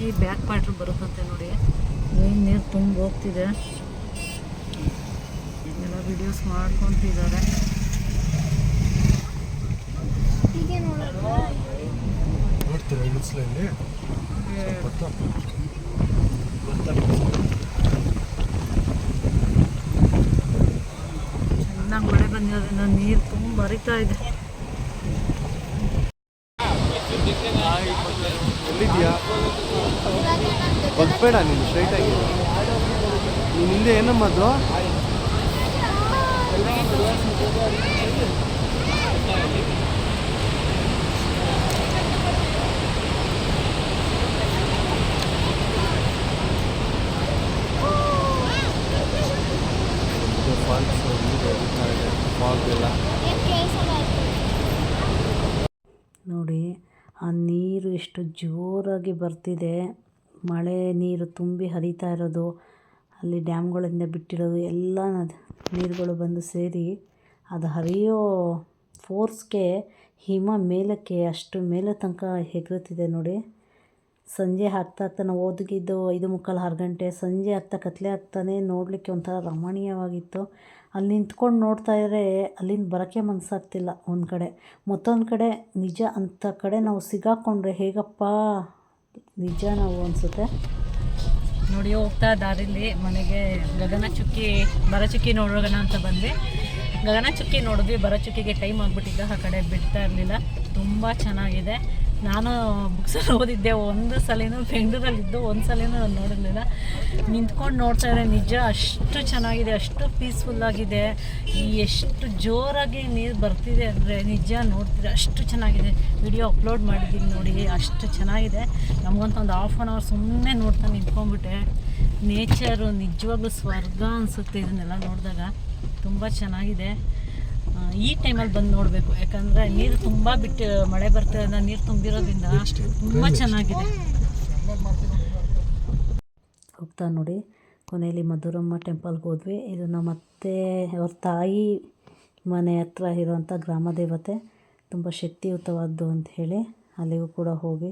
ಟ್ಯಾಂಕಿ back water ಬರುತ್ತಂತೆ ನೋಡಿ. ಏನು ನೀರು ತುಂಬ ಹೋಗ್ತಿದೆ. ಎಲ್ಲ ವಿಡಿಯೋಸ್ ಮಾಡ್ಕೊತಿದ್ದಾರೆ. ಚೆನ್ನಾಗಿ ಮಳೆ ಬಂದಿರೋದ್ರಿಂದ ನೀರು ತುಂಬ ಹರಿತಾ ಇದೆ. ಎಲ್ಲಿದ್ಯಾ? ಬಗ್ಬೇಡ ನೀನು ಸ್ಟ್ರೈಟಾಗಿ ನೀನು ಹಿಂದೆ ಏನಮ್ಮದು ಮೊದಲು ನೋಡಿ ಆ ನೀರು ಎಷ್ಟು ಜೋರಾಗಿ ಬರ್ತಿದೆ. ಮಳೆ ನೀರು ತುಂಬಿ ಹರಿತಾ ಇರೋದು, ಅಲ್ಲಿ ಡ್ಯಾಮ್ಗಳಿಂದ ಬಿಟ್ಟಿರೋದು, ಎಲ್ಲ ನೀರುಗಳು ಬಂದು ಸೇರಿ ಅದು ಹರಿಯೋ ಫೋರ್ಸ್ಗೆ ಹಿಮ ಮೇಲಕ್ಕೆ ಅಷ್ಟು ಮೇಲೆ ತನಕ ಹೆಗರುತ್ತಿದೆ ನೋಡಿ. ಸಂಜೆ ಆಗ್ತಾ ಆಗ್ತಾನೆ ಓದಗಿದ್ದು ಐದು ಮುಕ್ಕಾಲು ಆರು ಗಂಟೆ, ಸಂಜೆ ಆಗ್ತಾ ಕತ್ಲೆ ಆಗ್ತಾನೆ ನೋಡಲಿಕ್ಕೆ ಒಂಥರ ರಮಣೀಯವಾಗಿತ್ತು. ಅಲ್ಲಿ ನಿಂತ್ಕೊಂಡು ನೋಡ್ತಾ ಇದ್ರೆ ಅಲ್ಲಿಂದ ಬರೋಕ್ಕೆ ಮನಸ್ಸಾಗ್ತಿಲ್ಲ ಒಂದು ಕಡೆ. ಮತ್ತೊಂದು ಕಡೆ ನಿಜ ಅಂಥ ಕಡೆ ನಾವು ಸಿಗಾಕೊಂಡ್ರೆ ಹೇಗಪ್ಪ? ನಿಜ ನಾವು ಅನಿಸುತ್ತೆ. ನೋಡಿ, ಹೋಗ್ತಾ ದಾರಿಲಿ ಮನೆಗೆ ಗಗನ ಚುಕ್ಕಿ, ಬರ ಚುಕ್ಕಿ ನೋಡೋಣ ಅಂತ ಬಂದ್ವಿ. ಗಗನ ಚುಕ್ಕಿ ನೋಡಿದ್ವಿ, ಬರ ಚುಕ್ಕಿಗೆ ಟೈಮ್ ಆಗಿಬಿಟ್ಟಿದ್ದ ಆ ಕಡೆ ಬಿಡ್ತಾ ಇರಲಿಲ್ಲ. ತುಂಬ ಚೆನ್ನಾಗಿದೆ. ನಾನು ಬುಕ್ಸಲ್ಲಿ ಓದಿದ್ದೆ, ಒಂದು ಸಲಿನೂ ಬೆಂಗಳೂರಲ್ಲಿದ್ದು, ಒಂದು ಸಲಿನೂ ನಾನು ನೋಡಿರಲಿಲ್ಲ. ನಿಂತ್ಕೊಂಡು ನೋಡ್ತಾ ಇದ್ದೆ ನಿಜ, ಅಷ್ಟು ಚೆನ್ನಾಗಿದೆ, ಅಷ್ಟು ಪೀಸ್ಫುಲ್ಲಾಗಿದೆ ಎಷ್ಟು ಜೋರಾಗಿ ನೀರು ಬರ್ತಿದೆ ಅಂದರೆ ನಿಜ ನೋಡ್ತಿದ್ರೆ ಅಷ್ಟು ಚೆನ್ನಾಗಿದೆ. ವಿಡಿಯೋ ಅಪ್ಲೋಡ್ ಮಾಡಿದ್ದೀನಿ ನೋಡಿ, ಅಷ್ಟು ಚೆನ್ನಾಗಿದೆ. ನಮಗಂತೂ ಒಂದು ಹಾಫ್ ಆನ್ ಅವರ್ ಸುಮ್ಮನೆ ನೋಡ್ತಾ ನಿಂತ್ಕೊಂಡ್ಬಿಟ್ಟೆ. ನೇಚರು ನಿಜವಾಗ್ಲೂ ಸ್ವರ್ಗ ಅನಿಸುತ್ತೆ ಇದನ್ನೆಲ್ಲ ನೋಡಿದಾಗ. ತುಂಬ ಚೆನ್ನಾಗಿದೆ. ಈ ಟೈಮಲ್ಲಿ ಬಂದು ನೋಡಬೇಕು. ಯಾಕಂದರೆ ನೀರು ತುಂಬ ಬಿಟ್ಟು ಮಳೆ ಬರ್ತಿರೋದ್ರಿಂದ ನೀರು ತುಂಬಿರೋದ್ರಿಂದ ತುಂಬ ಚೆನ್ನಾಗಿದೆ. ಹೋಗ್ತಾ ನೋಡಿ ಕೊನೆಯಲ್ಲಿ ಮಧುರಮ್ಮ ಟೆಂಪಲ್ಗೆ ಹೋದ್ವಿ. ಇದು ನಮ್ಮ ಅತ್ತೆ ಅವ್ರ ತಾಯಿ ಮನೆ ಹತ್ರ ಇರುವಂಥ ಗ್ರಾಮ ದೇವತೆ. ತುಂಬ ಶಕ್ತಿಯುತವಾದ್ದು ಅಂತ ಹೇಳಿ ಅಲ್ಲಿಗೂ ಕೂಡ ಹೋಗಿ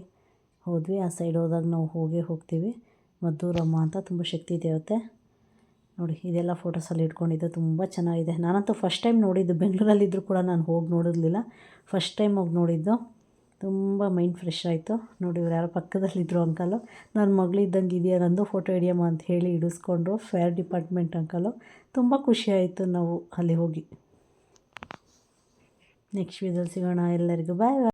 ಹೋದ್ವಿ. ಆ ಸೈಡ್ ಹೋದಾಗ ನಾವು ಹೋಗೇ ಹೋಗ್ತೀವಿ. ಮಧುರಮ್ಮ ಅಂತ ತುಂಬ ಶಕ್ತಿ ದೇವತೆ. ನೋಡಿ, ಇದೆಲ್ಲ ಫೋಟೋಸಲ್ಲಿ ಇಟ್ಕೊಂಡಿದ್ದೆ ತುಂಬ ಚೆನ್ನಾಗಿದೆ. ನಾನಂತೂ ಫಸ್ಟ್ ಟೈಮ್ ನೋಡಿದ್ದು ಬೆಂಗಳೂರಲ್ಲಿದ್ದರೂ ಕೂಡ ನಾನು ಹೋಗಿ ನೋಡಿರಲಿಲ್ಲ. ಫಸ್ಟ್ ಟೈಮ್ ಹೋಗಿ ನೋಡಿದ್ದು. ತುಂಬ ಮೈಂಡ್ ಫ್ರೆಶ್ ಆಯಿತು. ನೋಡಿ, ಇವ್ರು ಯಾರೋ ಪಕ್ಕದಲ್ಲಿದ್ದರು ಅಂಕಲು ನನ್ನ ಮಗಳಿದ್ದಂಗೆ ಇದೆಯಾ ನಂದು ಫೋಟೋ ಹಿಡಿಯಮ್ಮ ಅಂತ ಹೇಳಿ ಇಡಿಸ್ಕೊಂಡ್ರು ಫೇರ್ ಡಿಪಾರ್ಟ್ಮೆಂಟ್ ಅಂಕಲು ತುಂಬ ಖುಷಿ ಆಯಿತು ನಾವು ಅಲ್ಲಿ ಹೋಗಿ. ನೆಕ್ಸ್ಟ್ ವಿಡಿಯೋದಲ್ಲಿ ಸಿಗೋಣ ಎಲ್ಲರಿಗೂ. ಬಾಯ್ ಬಾಯ್